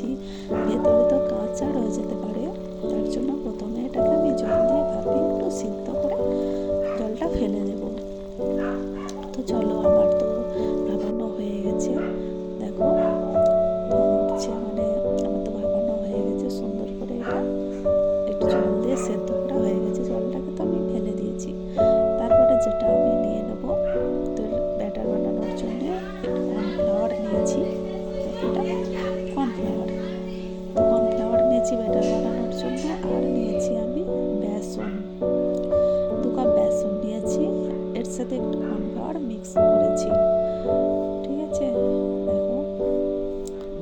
নিয়েছি ভেতরে তো কাঁচা রয়ে যেতে পারে। তার জন্য প্রথমে এটাকে আমি জল দিয়ে ভাবি একটু সিদ্ধ করে জলটা ফেলে দেব। তো চলো, আমার তো ভাবানো হয়ে গেছে। দেখো, হচ্ছে মানে আমার তো ভাবানো হয়ে গেছে। সুন্দর করে এটা একটু জল দিয়ে সেদ্ধ করা হয়ে গেছে। জলটাকে তো আমি ফেলে দিয়েছি। তারপরে যেটা আমি নিয়ে নেব তো ব্যাটার বানানোর জন্য একটু কর্নফ্লাওয়ার নিয়েছি। এটা কর্নফ্লাওয়ার। নিয়েছি ব্যাটার বানানোর জন্য, আর নিয়েছি আমি বেসন। দু কাপ বেসন নিয়েছি, এর সাথে একটু কর্নফ্লাওয়ার মিক্স করেছি। ঠিক আছে? দেখো,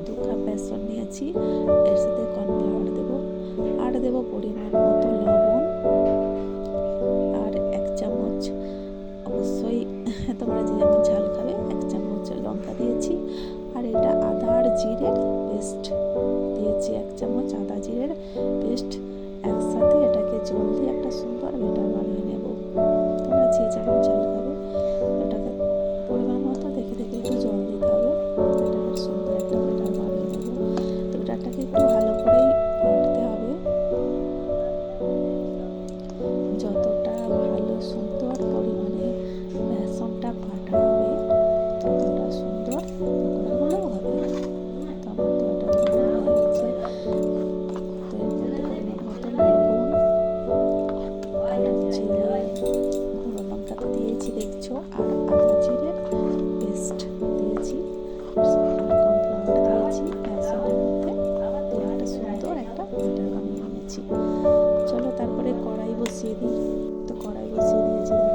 দু কাপ বেসন নিয়েছি, এর সাথে কর্নফ্লাওয়ার দেবো, আর দেবো পরিমাণ মতো লবণ, আর এক চামচ, অবশ্যই তোমরা যে যেমন ঝাল খাবে, এক চামচ লঙ্কা দিয়েছি, আর এটা আদা আর জিরে পেস্ট একসাথে এটাকে জল দিয়ে একটা সুন্দর ব্যাটার বানিয়ে নেব। তোমরা যে যেমন জল খাবে এটাকে পরিমাণ মতো দেখে দেখে একটু জল দিতে হবে। সুন্দর একটা ব্যাটার বানিয়ে নেব। তো ব্যাটারটাকে একটু ভালো mesin.